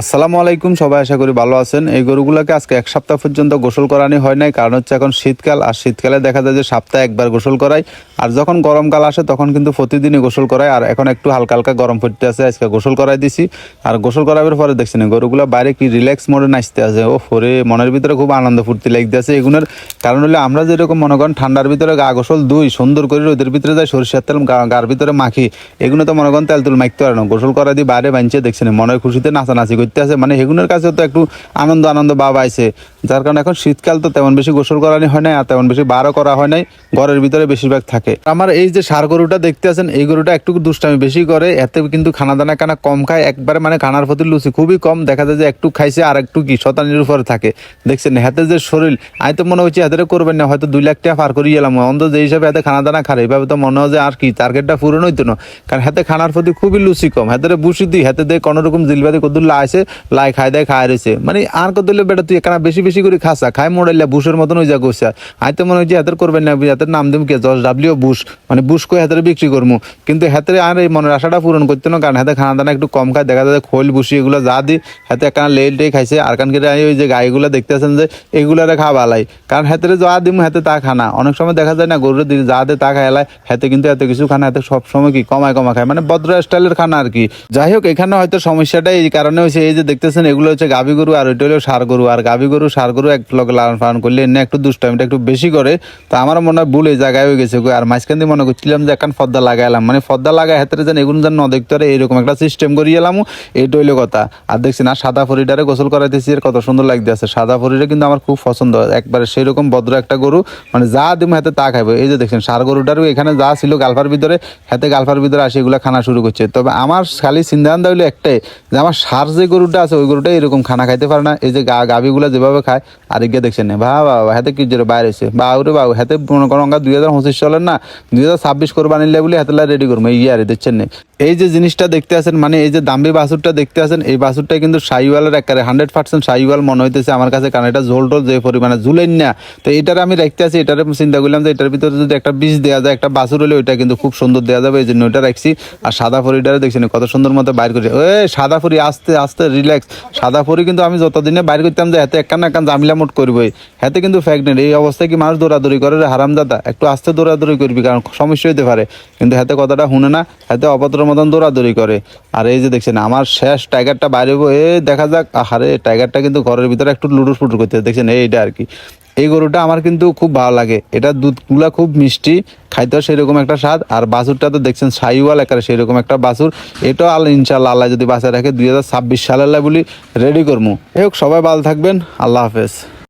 আসসালামু আলাইকুম, সবাই আশা করি ভালো আছেন। এই গরুগুলোকে আজকে এক সপ্তাহ পর্যন্ত গোসল করানি হয় নাই, কারণ হচ্ছে এখন শীতকাল, আর শীতকালে দেখা যায় যে সপ্তাহে একবার গোসল করাই। আর যখন গরমকাল আসে, তখন কিন্তু প্রতিদিনই গোসল করায় আর এখন একটু হালকা হালকা গরম পড়তে আছে, আজকে গোসল করাই দিছি। আর গোসল করাবার পরে দেখছেন গরুগুলো বাইরে কি রিল্যাক্স মোডে নাচতে আছে। ও ফোরে মনের ভিতরে খুব আনন্দ ফুর্তি লাগতে আছে। এগুলোর কারণ হলে, আমরা যেরকম মনে করেন ঠান্ডার ভিতরে গা গোসল দুই সুন্দর করে রোদের ভিতরে যায় সরিষার তেল গার ভিতরে মাখি এগুলো তো মনে করেন তেল তুল মাখতে পারে না। গোসল করা দিয়ে বাইরে বাঁচছে দেখছেন, মনের খুশিতে নাচানাচি করতে আছে মানে হেগুনের কাছে তো একটু আনন্দ আনন্দ ভাব আইছে। যার কারণে এখন শীতকাল তো তেমন বেশি গোসল করানি হয় নাই আর তেমন বেশি বারও করা হয় নাই, ঘরের ভিতরে বেশিরভাগ থাকে। আমার এই যে সার গরুটা দেখতে আছেন, এই গরুটা একটু দুষ্টামি বেশি করে, এতে কিন্তু খানা দানা কানা কম খায়, একবারে মানে খানার প্রতি লুচি খুবই কম, দেখা যায় যে একটু খাইছে আর একটু কি, শতানির উপরে থাকে। দেখছেন হাতে যে শরীর, আমি তো মনে হচ্ছে হাতে করবেন না, হয়তো দুই লাখ টাকা পার করিয়ে গেলাম অন্ত যে হিসাবে হাতে খানা দানা খারে এইভাবে তো মনে হয় যে আর কি টার্গেটটা পূরণ হইতো না। কারণ হাতে খানার প্রতি খুবই লুচি কম হাতে বুসি দিই হাতে দিয়ে কোনো রকম জিলবাদি কদুর লাইছে, লাই খাই দেয়, খায় রয়েছে। মানে আর কদুলে বেটা, তুই এখানে বেশি বেশি করে খাসা খাই মোড়াইলা বুসের মতন ওই যা কইসা আমি তো মনে হচ্ছে হাতের করবেন না হাতের নাম দিম কে? দশ ডাব্লিউ বুশ। মানে বুশ কই হাতের বিক্রি করব কিন্তু হাতে আর এই মনের আশাটা পূরণ করতে না, কারণ হাতে খানা দানা একটু কম খায়, দেখা যায় খোল বুসি এগুলো যা দি, হাতে একখানা লেল টেই খাইছে। আর কান কেটে ওই যে গাইগুলো দেখতেছেন যে, এগুলারে খাওয়া ভালাই। কারণ হাতে যা দিম, হাতে তা খানা। অনেক সময় দেখা যায় না, গরুর দিকে যা দে তা খাইলাই হাতে কিন্তু এত কিছু খানা হাতে সব সময় কি কমায় কমা খায়। মানে ভদ্র স্টাইলের খানা আর কি। যাই হোক, এখানে হয়তো সমস্যাটা এই কারণে হচ্ছে এই যে দেখতেছেন, এগুলো হচ্ছে গাভী গরু আর ওইটা হলো সার গরু। আর গাভী গরু সার গরু এক লগে লালন পালন করলে এনে একটু দুষ্টামিটা একটু বেশি করে, তো আমার মনে হয় ভুল এই জায়গায় হয়ে গেছে আর মাঝখান দিয়ে মনে করছিলাম যে এখন ফদ্দা লাগাইলাম মানে ফদ্দা লাগাই হাতে যেন এগুলো যেন ন দেখতে পারে, এরকম একটা সিস্টেম করিয়ে এলাম এইটা হইল কথা। আর দেখছি না সাদা ফরিডারে গোসল করাইতেছি আর কত সুন্দর লাগতে আছে সাদা ফরিটা কিন্তু আমার খুব পছন্দ। একবারে সেই রকম ভদ্র একটা গরু মানে যা দিব হাতে তা খাইবে। এই যে দেখছেন, সার গরুটারও এখানে যা ছিল গালফার ভিতরে, হাতে গালফার ভিতরে আসে, এগুলো খানা শুরু করছে। তবে আমার খালি চিন্তাধান্দা হইল একটাই, যে আমার সার যে গরুটা আছে, ওই গরুটা এরকম খানা খাইতে পারে না। এই যে গা গাভিগুলো যেভাবে খায় আর এগিয়ে দেখছেন না। বাবা হাতে কি বাইরে এসে। বাউরে বাবু হাতে মনে করো দুই হাজার পঁচিশ চলেন না, দুই হাজার ছাব্বিশ করবা নিলে বলে হাতে রেডি করব, এই আর দেখছেন না? এই যে জিনিসটা দেখতে আছেন মানে এই যে দাম্বি বাসুরটা দেখতে আছেন, এই বাসুরটা কিন্তু সাইওয়ালের একেবারে হান্ড্রেড পার্সেন্ট সাইওয়াল মনে হইতেছে আমার কাছে, কারণ এটা ঝোল টোল যে পরিমাণে ঝুলেন না। তো এটার আমি রাখতে আছি, এটার চিন্তা করলাম যে এটার ভিতরে যদি একটা বীজ দেওয়া যায়, একটা বাসুর হলে ওইটা কিন্তু খুব সুন্দর দেওয়া যাবে, এই জন্য ওইটা রাখছি। আর সাদা ফরিটারে দেখছেন কত সুন্দর মতো বাইর করে। এ সাদা ফরি আস্তে আস্তে রিল্যাক্স। সাদা ফরি কিন্তু আমি যতদিনে বাইর করতাম যে হাতে একখান একখান জামিলা মোট করবোই। হাতে কিন্তু ফ্যাক্ট নেই এই অবস্থায় কি মানুষ দৌড়াদৌড়ি করে রে? হারামজাদা, একটু আস্তে দৌড়াদৌড়ি করবি কারণ সমস্যা হইতে পারে। কিন্তু হাতে কথাটা শুনে না, হাতে অপত্র মতন দৌড়াদৌড়ি করে। আর এই যে দেখছেন, আমার শেষ টাইগারটা বাইরে এ দেখা যাক। আরে টাইগারটা কিন্তু ঘরের ভিতরে একটু লুডুর ফুটুর করতে দেখছেন, এইটা আর কি। এই গরুটা আমার কিন্তু খুব ভালো লাগে। এটা দুধগুলা খুব মিষ্টি, খাইতেও সেরকম একটা স্বাদ। আর বাছুরটা তো দেখছেন, সাইওয়াল একারে সেরকম একটা বাছুর। এটাও আল্লাহ ইনশাল্লাহ আল্লাহ যদি বাসায় রাখে, দুই হাজার ছাব্বিশ সালের বলি রেডি করব হোক, সবাই ভালো থাকবেন। আল্লাহ হাফেজ।